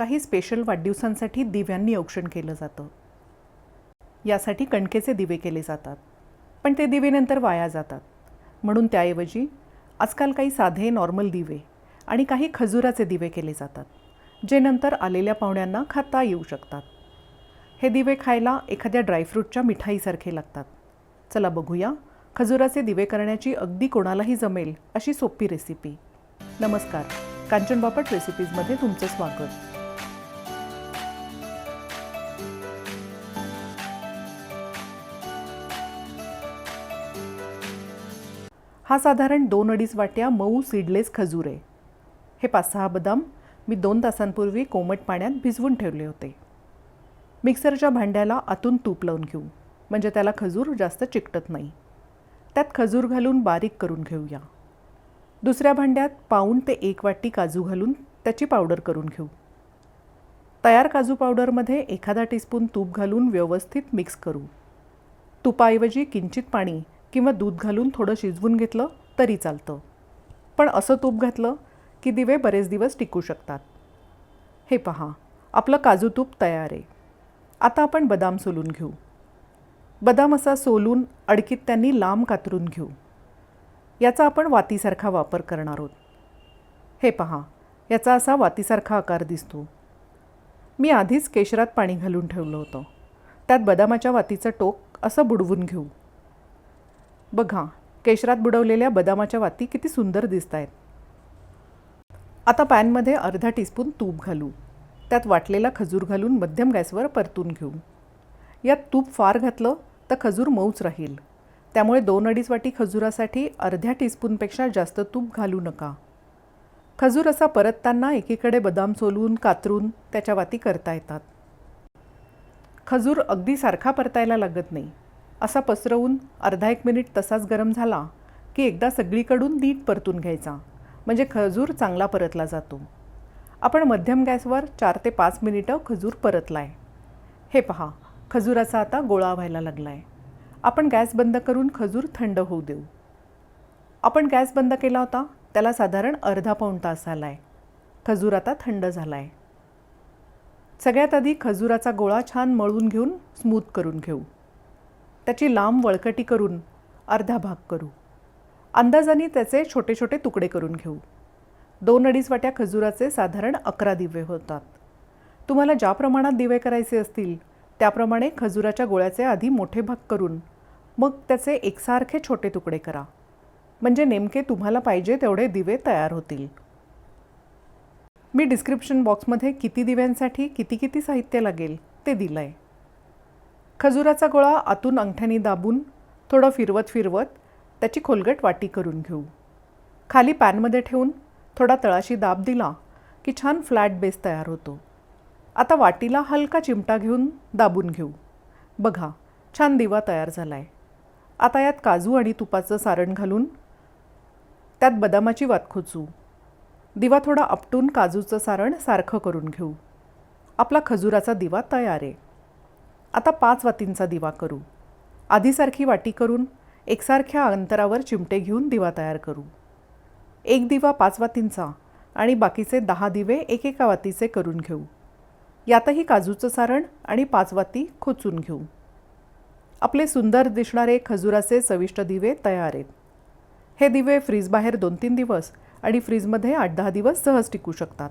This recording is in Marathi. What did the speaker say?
काही स्पेशल वाढदिवसांसाठी दिव्यांनी औक्षण केलं जातं. यासाठी कणकेचे दिवे केले जातात. पण ते दिवे नंतर वाया जातात. म्हणून त्याऐवजी आजकाल काही साधे नॉर्मल दिवे आणि काही खजुराचे दिवे केले जातात जे नंतर आलेल्या पाहुण्यांना खाता येऊ शकतात. हे दिवे खायला एखाद्या ड्रायफ्रूटच्या मिठाईसारखे लागतात. चला बघूया खजुराचे दिवे करण्याची अगदी कोणालाही जमेल अशी सोपी रेसिपी नमस्कार कांचन बापट रेसिपीजमध्ये तुमचं स्वागत. हा साधारण दोन अडीच वाट्या मऊ सीडलेस खजूर आहे. हे पाच सहा बदाम मी दोन तासांपूर्वी कोमट पाण्यात भिजवून ठेवले होते. मिक्सरच्या भांड्याला आतून तूप लावून घेऊ म्हणजे त्याला खजूर जास्त चिकटत नाही. त्यात खजूर घालून बारीक करून घेऊया. दुसऱ्या भांड्यात पाऊण ते एक वाटी काजू घालून त्याची पावडर करून घेऊ. तयार काजू पावडरमध्ये एखादा टीस्पून तूप घालून व्यवस्थित मिक्स करू. तुपाऐवजी किंचित पाणी किंवा दूध घालून थोडं शिजवून घेतलं तरी चालतं. पण असं तूप घातलं की दिवे बरेच दिवस टिकू शकतात. हे पहा आपलं काजू तूप तयार आहे. आता आपण बदाम सोलून घेऊ. बदाम असा सोलून अडकीत त्यांनी लांब कातरून घेऊ. याचा आपण वातीसारखा वापर करणार आहोत. हे पहा याचा असा वातीसारखा आकार दिसतो. मी आधीच केशरात पाणी घालून ठेवलं होतं. त्यात बदामाच्या वातीचं टोक असं बुडवून घेऊ. बघा केशरात बुडवलेल्या बदामाच्या वाती किती सुंदर दिसत आहेत आता पॅनमध्ये अर्धा टीस्पून तूप घालू. त्यात वाटलेला खजूर घालून मध्यम गॅसवर परतून घेऊ. यात तूप फार घातलं तर खजूर मऊच राहील. त्यामुळे दोन अडीच वाटी खजुरासाठी अर्ध्या टीस्पूनपेक्षा जास्त तूप घालू नका. खजूर असा परतताना एकीकडे बदाम सोलून कातरून त्याच्या वाती करता येतात. खजूर अगदी सारखा परतायला लागत नाही. असा पसरवून अर्धा एक मिनिट तसाच गरम झाला की एकदा सगळीकडून नीट परतून घ्यायचा म्हणजे खजूर चांगला परतला जातो. आपण मध्यम गॅसवर चार ते पाच मिनिटं खजूर परतला आहे हे पहा खजुराचा आता गोळा व्हायला लागला आहे आपण गॅस बंद करून खजूर थंड होऊ देऊ. आपण गॅस बंद केला होता त्याला साधारण अर्धा पाऊण तास झाला आहे खजूर आता थंड झाला आहे सगळ्यात आधी खजुराचा गोळा छान मळून घेऊन स्मूथ करून घेऊ. त्याची लांब वळकटी करून अर्धा भाग करू. अंदाजाने त्याचे छोटे छोटे तुकडे करून घेऊ. दोन अडीच वाट्या खजुराचे साधारण अकरा दिवे होतात. तुम्हाला ज्या प्रमाणात दिवे करायचे असतील त्याप्रमाणे खजुराच्या गोळ्याचे आधी मोठे भाग करून मग त्याचे एकसारखे छोटे तुकडे करा. म्हणजे नेमके तुम्हाला पाहिजे तेवढे दिवे तयार होतील. मी डिस्क्रिप्शन बॉक्समध्ये किती दिव्यांसाठी किती किती साहित्य लागेल ते दिलं आहे खजुराचा गोळा आतून अंगठ्याने दाबून थोडं फिरवत फिरवत त्याची खोलगट वाटी करून घेऊ. खाली पॅनमध्ये ठेवून थोडा तळाशी दाब दिला की छान फ्लॅट बेस तयार होतो. आता वाटीला हलका चिमटा घेऊन दाबून घेऊ. बघा छान दिवा तयार झाला आहे आता यात काजू आणि तुपाचं सारण घालून त्यात बदामाची वात खोचू. दिवा थोडा आपटून काजूचं सारण सारखं करून घेऊ. आपला खजुराचा दिवा तयार आहे. आता पाच वातींचा दिवा करू. आधीसारखी वाटी करून एकसारख्या अंतरावर चिमटे घेऊन दिवा तयार करू. एक दिवा पाच वातींचा आणि बाकीचे दहा दिवे एकेका वातीचे करून घेऊ. यातही काजूचं सारण आणि पाच वाती खोचून घेऊ. आपले सुंदर दिसणारे खजुराचे चविष्ट दिवे तयार आहेत. हे दिवे फ्रीजबाहेर दोन तीन दिवस आणि फ्रीजमध्ये आठ दहा दिवस सहज टिकू शकतात.